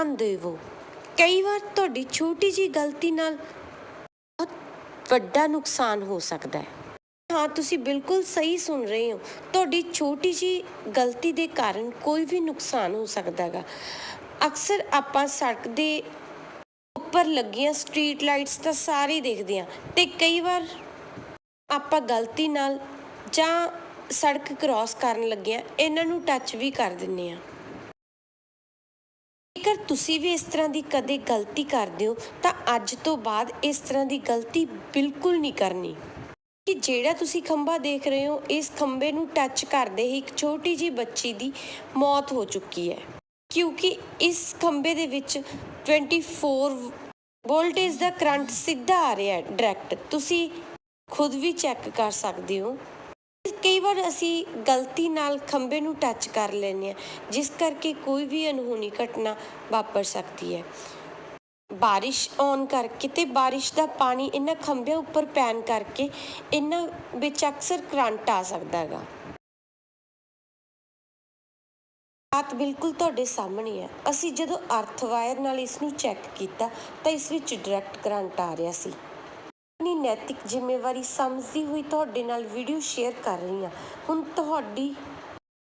ਧਿਆਨ ਦੇਵੋ ਕਈ ਵਾਰ ਤੁਹਾਡੀ ਛੋਟੀ ਜੀ ਗਲਤੀ ਨਾਲ ਬਹੁਤ ਵੱਡਾ ਨੁਕਸਾਨ ਹੋ ਸਕਦਾ ਹੈ। ਹਾਂ, ਤੁਸੀਂ ਬਿਲਕੁਲ ਸਹੀ ਸੁਣ ਰਹੇ ਹੋ। ਤੁਹਾਡੀ ਛੋਟੀ ਜੀ ਗਲਤੀ ਦੇ ਕਾਰਨ ਕੋਈ ਵੀ ਨੁਕਸਾਨ ਹੋ ਸਕਦਾ ਹੈਗਾ। ਅਕਸਰ ਆਪਾਂ ਸੜਕ ਦੇ ਉੱਪਰ ਲੱਗੀਆਂ ਸਟਰੀਟ ਲਾਈਟਸ ਤਾਂ ਸਾਰੇ ਦੇਖਦੇ ਆ ਤੇ ਕਈ ਵਾਰ ਆਪਾਂ ਗਲਤੀ ਨਾਲ ਜਾਂ ਸੜਕ ਕ੍ਰਾਸ ਕਰਨ ਲੱਗਿਆ ਇਹਨਾਂ ਨੂੰ ਟੱਚ ਵੀ ਕਰ ਦਿੰਨੇ ਆ ਜੇਕਰ ਤੁਸੀਂ ਵੀ ਇਸ ਤਰ੍ਹਾਂ ਦੀ ਕਦੇ ਗਲਤੀ ਕਰਦੇ ਹੋ, ਤਾਂ ਅੱਜ ਤੋਂ ਬਾਅਦ ਇਸ ਤਰ੍ਹਾਂ ਦੀ ਗਲਤੀ ਬਿਲਕੁਲ ਨਹੀਂ ਕਰਨੀ। ਕਿ ਜਿਹੜਾ ਤੁਸੀਂ ਖੰਭਾ ਦੇਖ ਰਹੇ ਹੋ, ਇਸ ਖੰਭੇ ਨੂੰ ਟੱਚ ਕਰਦੇ ਹੀ ਇੱਕ ਛੋਟੀ ਜੀ ਬੱਚੀ ਦੀ ਮੌਤ ਹੋ ਚੁੱਕੀ ਹੈ। ਕਿਉਂਕਿ ਇਸ ਖੰਭੇ ਦੇ ਵਿੱਚ 24 ਵੋਲਟੇਜ ਦਾ ਕਰੰਟ ਸਿੱਧਾ ਆ ਰਿਹਾ ਹੈ ਡਾਇਰੈਕਟ ਤੁਸੀਂ ਖੁਦ ਵੀ ਚੈੱਕ ਕਰ ਸਕਦੇ ਹੋ। ਕਈ ਵਾਰ ਅਸੀਂ ਗਲਤੀ ਨਾਲ ਖੰਭੇ ਨੂੰ ਟੱਚ ਕਰ ਲੈਂਦੇ ਹਾਂ, ਜਿਸ ਕਰਕੇ ਕੋਈ ਵੀ ਅਨਹੋਣੀ ਘਟਨਾ ਵਾਪਰ ਸਕਦੀ ਹੈ। ਬਾਰਿਸ਼ ਆਉਣ ਕਰਕੇ ਤੇ ਬਾਰਿਸ਼ ਦਾ ਪਾਣੀ ਇਹਨਾਂ ਖੰਭਿਆਂ ਉੱਪਰ ਪੈਣ ਕਰਕੇ ਇਹਨਾਂ ਵਿੱਚ ਅਕਸਰ ਕਰੰਟ ਆ ਸਕਦਾ ਹੈਗਾ। ਬਾਤ ਬਿਲਕੁਲ ਤੁਹਾਡੇ ਸਾਹਮਣੇ ਹੈ। ਅਸੀਂ ਜਦੋਂ ਅਰਥ ਵਾਇਰ ਨਾਲ ਇਸ ਨੂੰ ਚੈੱਕ ਕੀਤਾ ਤਾਂ ਇਸ ਵਿੱਚ ਡਾਇਰੈਕਟ ਕਰੰਟ ਆ ਰਿਹਾ ਸੀ। ਆਪਣੀ ਨੈਤਿਕ ਜ਼ਿੰਮੇਵਾਰੀ ਸਮਝਦੀ ਹੋਈ ਤੁਹਾਡੇ ਨਾਲ ਵੀਡੀਓ ਸ਼ੇਅਰ ਕਰ ਰਹੀ ਹਾਂ। ਹੁਣ ਤੁਹਾਡੀ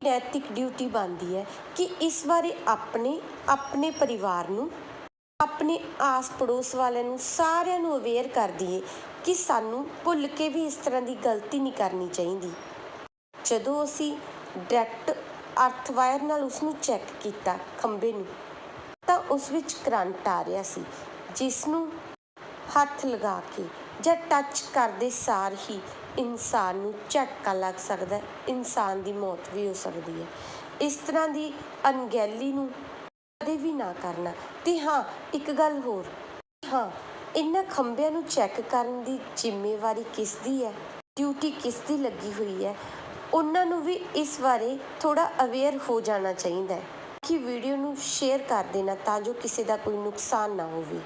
ਨੈਤਿਕ ਡਿਊਟੀ ਬਣਦੀ ਹੈ ਕਿ ਇਸ ਬਾਰੇ ਆਪਣੇ ਆਪਣੇ ਪਰਿਵਾਰ ਨੂੰ, ਆਪਣੇ ਆਸ ਪੜੋਸ ਵਾਲਿਆਂ ਨੂੰ ਸਾਰਿਆਂ ਨੂੰ ਅਵੇਅਰ ਕਰ ਦਈਏ ਕਿ ਸਾਨੂੰ ਭੁੱਲ ਕੇ ਵੀ ਇਸ ਤਰ੍ਹਾਂ ਦੀ ਗਲਤੀ ਨਹੀਂ ਕਰਨੀ ਚਾਹੀਦੀ। ਜਦੋਂ ਅਸੀਂ ਡਾਇਰੈਕਟ ਅਰਥ ਵਾਇਰ ਨਾਲ ਉਸ ਨੂੰ ਚੈੱਕ ਕੀਤਾ ਖੰਭੇ ਨੂੰ, ਤਾਂ ਉਸ ਵਿੱਚ ਕਰੰਟ ਆ ਰਿਹਾ ਸੀ ਜਿਸ ਨੂੰ ਹੱਥ ਲਗਾ ਕੇ ਜਾਂ ਟੱਚ ਕਰਦੇ ਸਾਰ ਹੀ ਇਨਸਾਨ ਨੂੰ ਝਟਕਾ ਲੱਗ ਸਕਦਾ ਹੈ, ਇਨਸਾਨ ਦੀ ਮੌਤ ਵੀ ਹੋ ਸਕਦੀ ਹੈ। ਇਸ ਤਰ੍ਹਾਂ ਦੀ ਅਣਗਹਿਲੀ ਨੂੰ ਕਦੇ ਵੀ ਨਾ ਕਰਨਾ। ਤੇ ਹਾਂ, ਇੱਕ ਗੱਲ ਹੋਰ, ਹਾਂ, ਇਹਨਾਂ ਖੰਭਿਆਂ ਨੂੰ ਚੈੱਕ ਕਰਨ ਦੀ ਜ਼ਿੰਮੇਵਾਰੀ ਕਿਸ ਦੀ ਹੈ? ਡਿਊਟੀ ਕਿਸ ਦੀ ਲੱਗੀ ਹੋਈ ਹੈ? ਉਹਨਾਂ ਨੂੰ ਵੀ ਇਸ ਬਾਰੇ ਥੋੜਾ ਅਵੇਅਰ ਹੋ ਜਾਣਾ ਚਾਹੀਦਾ ਹੈ। ਕਿ ਵੀਡੀਓ ਨੂੰ ਸ਼ੇਅਰ ਕਰ ਦੇਣਾ ਤਾਂ ਜੋ ਕਿਸੇ ਦਾ ਕੋਈ ਨੁਕਸਾਨ ਨਾ ਹੋਵੇ।